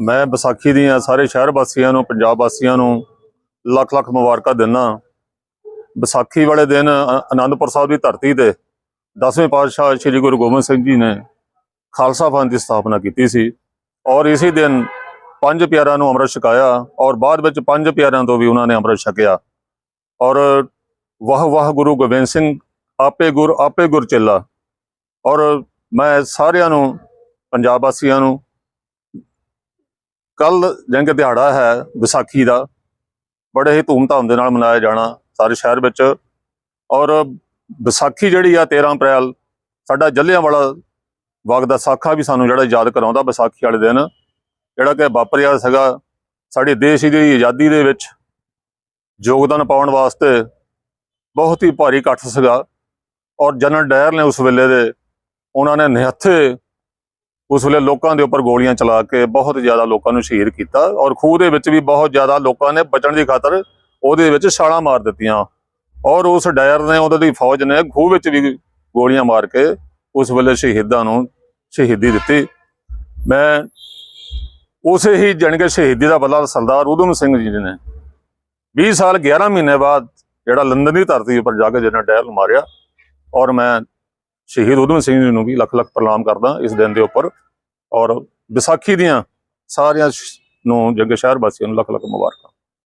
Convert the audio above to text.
ਮੈਂ ਵਿਸਾਖੀ ਦੀਆਂ ਸਾਰੇ ਸ਼ਹਿਰ ਵਾਸੀਆਂ ਨੂੰ, ਪੰਜਾਬ ਵਾਸੀਆਂ ਨੂੰ ਲੱਖ ਲੱਖ ਮੁਬਾਰਕਾਂ ਦਿੰਦਾ ਵਿਸਾਖੀ ਵਾਲੇ ਦਿਨ ਅ- ਆਨੰਦਪੁਰ ਸਾਹਿਬ ਦੀ ਧਰਤੀ ਤੇ 10ਵੇਂ ਪਾਤਸ਼ਾਹ ਸ੍ਰੀ ਗੁਰੂ ਗੋਬਿੰਦ ਸਿੰਘ ਜੀ ਨੇ ਖਾਲਸਾ ਪੰਥ ਦੀ ਸਥਾਪਨਾ ਕੀਤੀ ਸੀ ਔਰ ਇਸੇ ਦਿਨ ਪੰਜ ਪਿਆਰਿਆਂ ਨੂੰ ਅੰਮ੍ਰਿਤ ਛਕਾਇਆ ਔਰ ਬਾਅਦ ਵਿੱਚ ਪੰਜ ਪਿਆਰਿਆਂ ਤੋਂ ਵੀ ਉਹਨਾਂ ਨੇ ਅੰਮ੍ਰਿਤ ਛਕਿਆ ਔਰ ਵਾਹ ਵਾਹ ਗੁਰੂ ਗੋਬਿੰਦ ਸਿੰਘ, ਆਪੇ ਗੁਰ ਆਪੇ ਗੁਰ ਚੇਲਾ ਔਰ ਮੈਂ ਸਾਰਿਆਂ ਨੂੰ, ਪੰਜਾਬ ਵਾਸੀਆਂ ਨੂੰ ਕੱਲ ਜੰਗ ਦਿਹਾੜਾ ਹੈ ਵਿਸਾਖੀ ਦਾ। ਬੜੇ ਹੀ ਧੂਮਧਾਮ ਦੇ ਨਾਲ ਮਨਾਇਆ ਜਾਣਾ ਸਾਰੇ ਸ਼ਹਿਰ ਵਿੱਚ। ਔਰ ਵਿਸਾਖੀ ਜਿਹੜੀ ਆ 13 ਅਪ੍ਰੈਲ, ਸਾਡਾ ਜੱਲਿਆਂਵਾਲਾ ਬਾਗ ਦਾ ਸਾਖਾ ਵੀ ਸਾਨੂੰ ਜਿਹੜਾ ਯਾਦ ਕਰਾਉਂਦਾ ਵਿਸਾਖੀ ਵਾਲੇ ਦਿਨ, ਜਿਹੜਾ ਕਿ ਵਾਪਰਿਆ ਸੀਗਾ ਸਾਡੇ ਦੇਸ਼ ਦੀ ਆਜ਼ਾਦੀ ਦੇ ਵਿੱਚ। ਯੋਗਦਾਨ ਪਾਉਣ ਵਾਸਤੇ ਬਹੁਤ ਹੀ ਭਾਰੀ ਇਕੱਠ ਸੀਗਾ। ਔਰ ਜਨਰਲ ਡਾਇਰ ਨੇ ਉਸ ਵੇਲੇ ਦੇ, ਉਹਨਾਂ ਨੇ ਨਿਹੱਥੇ ਉਸ ਵੇਲੇ ਲੋਕਾਂ ਦੇ ਉੱਪਰ ਗੋਲੀਆਂ ਚਲਾ ਕੇ ਬਹੁਤ ਜ਼ਿਆਦਾ ਲੋਕਾਂ ਨੂੰ ਸ਼ਹੀਦ ਕੀਤਾ ਔਰ ਖੂਹ ਦੇ ਵਿੱਚ ਵੀ ਬਹੁਤ ਜ਼ਿਆਦਾ ਲੋਕਾਂ ਨੇ ਬਚਣ ਦੀ ਖਾਤਰ ਉਹਦੇ ਵਿੱਚ ਛਾਲਾਂ ਮਾਰ ਦਿੱਤੀਆਂ। ਔਰ ਉਸ ਡਾਇਰ ਨੇ ਉਹਦੀ ਦੀ ਫੌਜ ਨੇ ਖੂਹ ਵਿੱਚ ਵੀ ਗੋਲੀਆਂ ਮਾਰ ਕੇ ਉਸ ਵੇਲੇ ਸ਼ਹੀਦਾਂ ਨੂੰ ਸ਼ਹੀਦੀ ਦਿੱਤੀ। ਮੈਂ ਉਸੇ ਹੀ ਜਾਣੀ ਕਿ ਸ਼ਹੀਦੀ ਦਾ ਬਦਲਾ ਸਰਦਾਰ ਉਦਮ ਸਿੰਘ ਜੀ ਨੇ 20 ਸਾਲ 11 ਮਹੀਨੇ ਬਾਅਦ ਜਿਹੜਾ ਲੰਡਨ ਦੀ ਧਰਤੀ ਉੱਪਰ ਜਾ ਕੇ ਜਿਹਨਾਂ ਡਾਇਰ ਨੂੰ ਮਾਰਿਆ ਔਰ ਮੈਂ ਸ਼ਹੀਦ ਉਦਮ ਸਿੰਘ ਜੀ ਨੂੰ ਵੀ ਲੱਖ ਲੱਖ ਪ੍ਰਣਾਮ ਕਰਦਾ ਇਸ ਦਿਨ ਦੇ ਉੱਪਰ ਔਰ ਵਿਸਾਖੀ ਦੀਆਂ ਸਾਰਿਆਂ ਸ਼- ਨੂੰ ਜੱਗੇ ਸ਼ਹਿਰ ਵਾਸੀਆਂ ਨੂੰ ਲੱਖ ਲੱਖ ਮੁਬਾਰਕ।